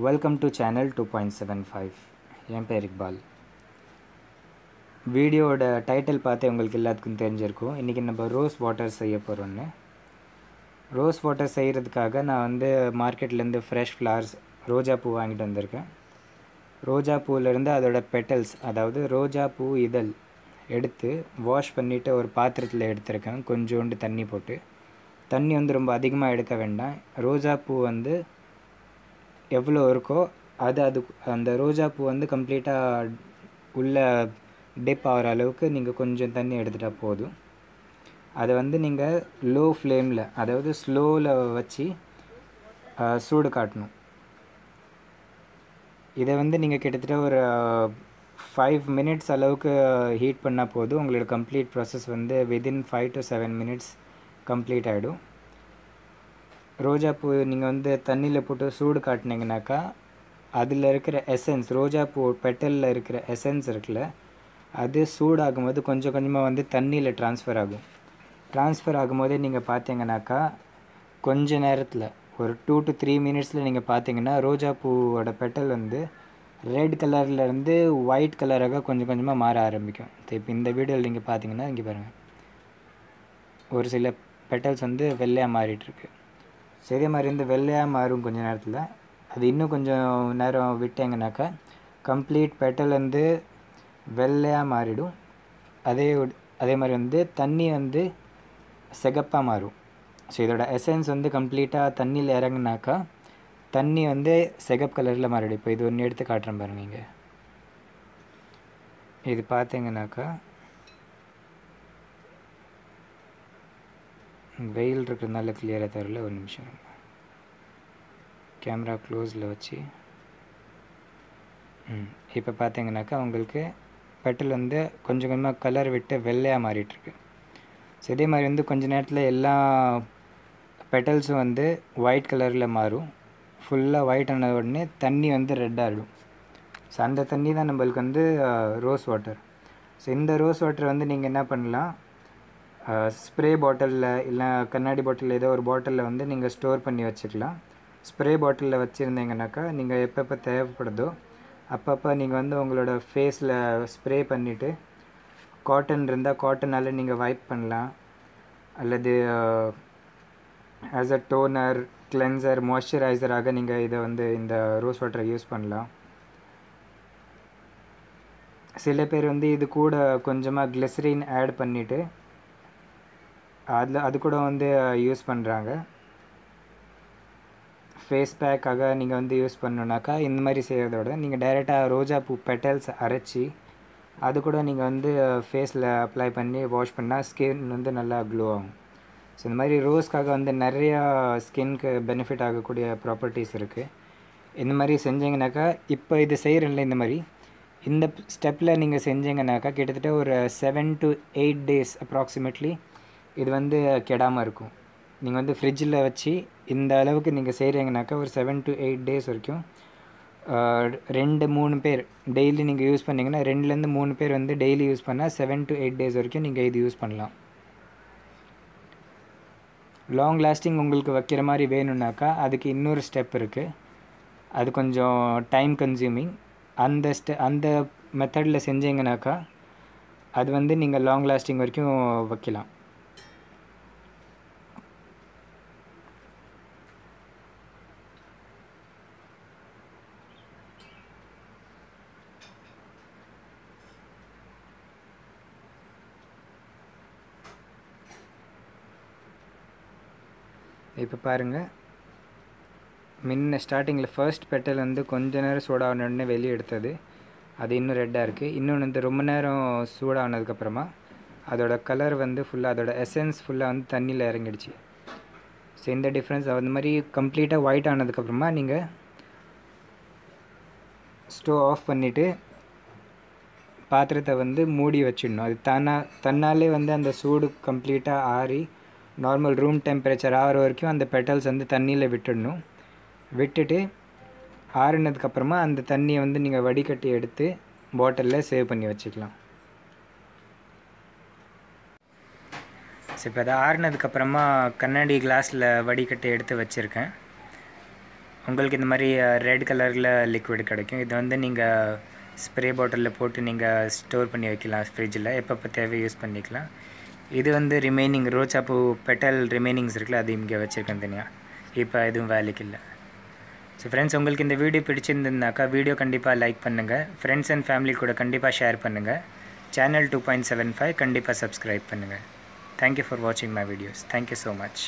Welcome to channel two point seven five என் பேர் இக்பால். வீடியோவோட title பார்த்து உங்களுக்கு எல்லாத்துக்கும் தெரிஞ்சிருக்கும். இன்றைக்கி நம்ம ரோஸ் வாட்டர் செய்ய போகிறோன்னு ரோஸ் வாட்டர் செய்கிறதுக்காக நான் வந்து மார்க்கெட்லேருந்து ஃப்ரெஷ் ஃப்ளவர்ஸ் ரோஜா பூ வாங்கிட்டு வந்திருக்கேன். ரோஜா பூவிலேருந்து அதோட பெட்டல்ஸ் அதாவது ரோஜா பூ இதழ் எடுத்து வாஷ் பண்ணிவிட்டு ஒரு பாத்திரத்தில் எடுத்திருக்கேன். கொஞ்சோண்டு தண்ணி போட்டு. தண்ணி வந்து ரொம்ப அதிகமாக எடுக்க வேண்டாம். ரோஜா பூ வந்து எவ்வளோ இருக்கோ அது அது அந்த ரோஜா பூ வந்து கம்ப்ளீட்டாக உள்ள டிப் ஆகிற அளவுக்கு நீங்கள் கொஞ்சம் தண்ணி எடுத்துட்டால் போதும். அதை வந்து நீங்கள் லோ ஃப்ளேமில் அதாவது ஸ்லோவில் வச்சு சூடு காட்டணும். இதை வந்து நீங்கள் கிட்டத்தட்ட ஒரு ஃபைவ் மினிட்ஸ் அளவுக்கு ஹீட் பண்ணால் போதும். உங்களோட கம்ப்ளீட் ப்ராசஸ் வந்து within five to seven minutes complete ஆகிடும் ரோஜா பூ நீங்கள் வந்து தண்ணியில் போட்டு சூடு காட்டினீங்கனாக்கா அதில் இருக்கிற எசன்ஸ் ரோஜா பூ பெட்டலில் இருக்கிற எசன்ஸ் இருக்குல்ல அது சூடாகும்போது கொஞ்சம் கொஞ்சமாக வந்து தண்ணியில் ட்ரான்ஸ்ஃபர் ஆகும். ட்ரான்ஸ்ஃபர் ஆகும்போதே நீங்கள் பார்த்தீங்கன்னாக்கா கொஞ்ச நேரத்தில் ஒரு டூ டு த்ரீ மினிட்ஸில் நீங்கள் பார்த்தீங்கன்னா ரோஜா பூவோட பெட்டல் வந்து ரெட் கலர்லேருந்து ஒயிட் கலராக கொஞ்சம் கொஞ்சமாக மாற ஆரம்பிக்கும். இப்போ இந்த வீடியோவில் நீங்கள் பார்த்தீங்கன்னா இங்கே பாருங்கள் ஒரு சில பெட்டல்ஸ் வந்து வெள்ளையாக மாறிட்டுருக்கு ஸோ இதே மாதிரி வந்து வெள்ளையாக மாறும் கொஞ்ச நேரத்தில். அது இன்னும் கொஞ்சம் நேரம் விட்டேங்கனாக்கா கம்ப்ளீட் பெட்டல் வந்து வெள்ளையாக மாறிடும். அதே அதே மாதிரி வந்து தண்ணி வந்து சிகப்பாக மாறும். ஸோ இதோட எசன்ஸ் வந்து கம்ப்ளீட்டாக தண்ணியில் இறங்குனாக்கா தண்ணி வந்து சிகப்பு கலரில் மாறிடும். இப்போ இது ஒன்று எடுத்து காட்டுறேன் பாருங்க இங்கே. இது பார்த்தீங்கன்னாக்கா வெயில் இருக்கிறதுனால கிளியராக தரல ஒரு நிமிஷம் கேமரா க்ளோஸில் வச்சு. இப்போ பார்த்தீங்கன்னாக்கா உங்களுக்கு பெட்டல் வந்து கொஞ்சம் கொஞ்சமாக கலர் விட்டு வெள்ளையாக மாறிட்டுருக்கு. ஸோ இதே மாதிரி வந்து கொஞ்ச நேரத்தில் எல்லா பெட்டல்ஸும் வந்து ஒயிட் கலரில் மாறும். ஃபுல்லாக ஒயிட் ஆன உடனே தண்ணி வந்து ரெட் ஆகிடும் ஸோ அந்த தண்ணி தான் நம்மளுக்கு வந்து ரோஸ் வாட்டர் ஸோ இந்த ரோஸ் வாட்டர் வந்து நீங்கள் என்ன பண்ணலாம்? ஸ்ப்ரே பாட்டிலில் இல்லை கண்ணாடி பாட்டில் ஏதோ ஒரு பாட்டிலில் வந்து நீங்கள் ஸ்டோர் பண்ணி வச்சுக்கலாம். ஸ்ப்ரே பாட்டிலில் வச்சுருந்தீங்கனாக்கா நீங்கள் எப்பப்போ தேவைப்படுதோ அப்பப்போ நீங்கள் வந்து உங்களோட ஃபேஸில் ஸ்ப்ரே பண்ணிவிட்டு காட்டன் இருந்தால் காட்டனால் நீங்கள் வைப் பண்ணலாம். அல்லது ஆஸ் அ டோனர் கிளென்சர் மாய்ஸ்சரைசராக நீங்கள் இதை வந்து இந்த ரோஸ் வாட்டரை யூஸ் பண்ணலாம். சில பேர் வந்து இது கூட கொஞ்சமாக கிளிசரின் ஆட் பண்ணிவிட்டு அதில் அது கூட வந்து யூஸ் பண்ணுறாங்க ஃபேஸ் பேக்காக நீங்கள் வந்து யூஸ் பண்ணணுனாக்கா இந்த மாதிரி செய்கிறதோட நீங்கள் டைரெக்டாக ரோஜா பூ பெட்டல்ஸ் அரைச்சி அது கூட நீங்கள் வந்து ஃபேஸில் அப்ளை பண்ணி வாஷ் பண்ணால் ஸ்கின் வந்து நல்லா க்ளோ ஆகும். ஸோ இந்த மாதிரி ரோஸ்க்காக வந்து நிறையா ஸ்கின்க்கு பெனிஃபிட் ஆகக்கூடிய ப்ராப்பர்ட்டிஸ் இருக்குது இந்த மாதிரி செஞ்சீங்கனாக்கா இப்போ இது செய்கிறேன்ல இந்த மாதிரி இந்த ஸ்டெப்பில் நீங்கள் செஞ்சீங்கனாக்கா கிட்டத்தட்ட ஒரு seven to eight days approximately இது வந்து கெடாமல் இருக்கும். நீங்கள் வந்து ஃப்ரிட்ஜில் வச்சு இந்த அளவுக்கு நீங்கள் செய்கிறீங்கனாக்கா ஒரு செவன் டு எயிட் டேஸ் வரைக்கும் ரெண்டு மூணு பேர் டெய்லி நீங்கள் யூஸ் பண்ணிங்கன்னா ரெண்டுலேருந்து மூணு பேர் வந்து டெய்லி யூஸ் பண்ணால் செவன் டு எயிட் டேஸ் வரைக்கும் நீங்கள் இது யூஸ் பண்ணலாம். லாங் லாஸ்டிங் உங்களுக்கு வைக்கிற மாதிரி வேணும்னாக்கா அதுக்கு இன்னொரு ஸ்டெப் இருக்குது அது கொஞ்சம் டைம் கன்சியூமிங் அந்த ஸ்டெ அந்த மெத்தடில் செஞ்சீங்கனாக்கா அது வந்து நீங்கள் லாங் லாஸ்டிங் வரைக்கும் வைக்கலாம். இப்போ பாருங்கள் முன்ன ஸ்டார்டிங்கில் ஃபர்ஸ்ட் பெட்டல் வந்து கொஞ்ச நேரம் சூடான வெளியே எடுத்தது. அது இன்னும் ரெட்டாக இருக்குது இன்னொன்று வந்து ரொம்ப நேரம் சூடானதுக்கப்புறமா அதோட கலர் வந்து ஃபுல்லாக அதோட எசன்ஸ் ஃபுல்லாக வந்து தண்ணியில் இறங்கிடுச்சு. ஸோ இந்த டிஃப்ரென்ஸ் அந்த மாதிரி கம்ப்ளீட்டாக ஒயிட் ஆனதுக்கப்புறமா நீங்கள் ஸ்டோவ் ஆஃப் பண்ணிவிட்டு பாத்திரத்தை வந்து மூடி வச்சிடணும். அது தானாக தன்னாலே வந்து அந்த சூடு கம்ப்ளீட்டாக ஆறி நார்மல் ரூம் டெம்பரேச்சர் ஆகிற வரைக்கும் அந்த பெட்டல்ஸ் வந்து தண்ணியில் விட்டுடணும். விட்டுட்டு ஆறுனதுக்கப்புறமா அந்த தண்ணியை வந்து நீங்கள் வடிகட்டி எடுத்து பாட்டிலில் சேவ் பண்ணி வச்சுக்கலாம். ஸோ இப்போ அதை ஆறுனதுக்கப்புறமா கண்ணாடி கிளாஸில் வடிகட்டி எடுத்து வச்சுருக்கேன். உங்களுக்கு இந்த மாதிரி ரெட் கலரில் லிக்விட் கிடைக்கும். இது வந்து நீங்கள் ஸ்ப்ரே பாட்டிலில் போட்டு நீங்கள் ஸ்டோர் பண்ணி வைக்கலாம் ஃப்ரிட்ஜில். எப்பப்போ தேவை யூஸ் பண்ணிக்கலாம். இது வந்து ரிமைனிங் ரோஜா பூ பெட்டல் ரிமைனிங்ஸ் இருக்குல்ல அது இங்கே வச்சுருக்கேன் தனியாக இப்போ எதுவும் வேலைக்கு இல்லை. ஸோ ஃப்ரெண்ட்ஸ் உங்களுக்கு இந்த வீடியோ பிடிச்சிருந்ததுனாக்கா வீடியோ கண்டிப்பாக லைக் பண்ணுங்கள் ஃப்ரெண்ட்ஸ் அண்ட் ஃபேமிலி கூட கண்டிப்பாக ஷேர் பண்ணுங்கள் channel two point seven five கண்டிப்பாக சப்ஸ்கிரைப் பண்ணுங்கள் தேங்க்யூ ஃபார் வாட்சிங் my videos thank you so much